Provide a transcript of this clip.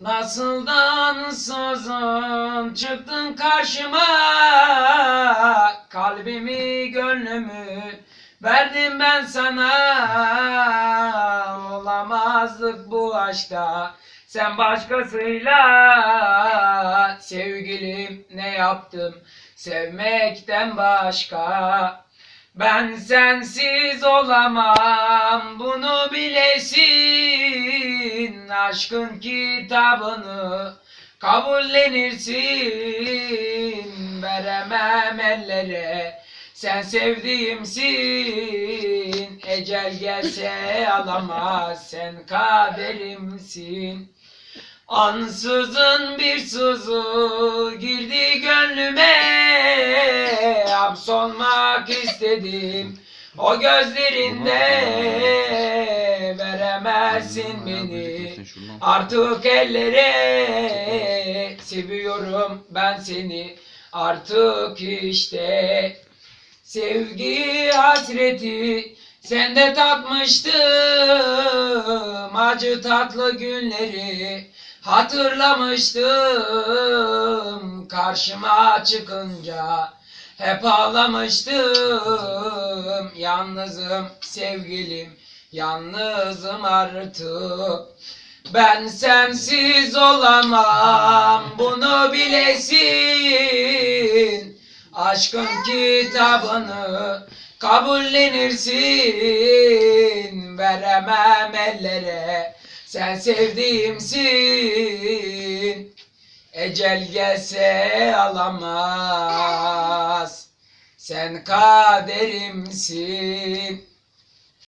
Nasıl dansızım çıktın karşıma? Kalbimi gönlümü verdim ben sana. Olamazdık bu aşkta. Sen başkasıyla Sevgilim ne yaptım? Sevmekten başka ben sensiz olamam. Bunu bilesin aşkın kitabını kabullenirsin. Veremem ellere sen sevdiğimsin. Ecel gelse alamaz sen kaderimsin. Ansızın bir sızı girdi gönlüme. Hapsolmak istedim o gözlerinde Veremezsin beni. artık ellere Seviyorum ben seni. Artık işte Sevgi hasreti sende tatmıştım Acı tatlı günleri hatırlamıştım. Karşıma çıkınca hep ağlamıştım Yalnızım sevgilim yalnızım artık. Ben sensiz olamam bunu bilesin. Aşkın kitabını kabullenirsin. Veremem ellere sen sevdiğimsin. Ecel gelse alamaz Sen kaderimsin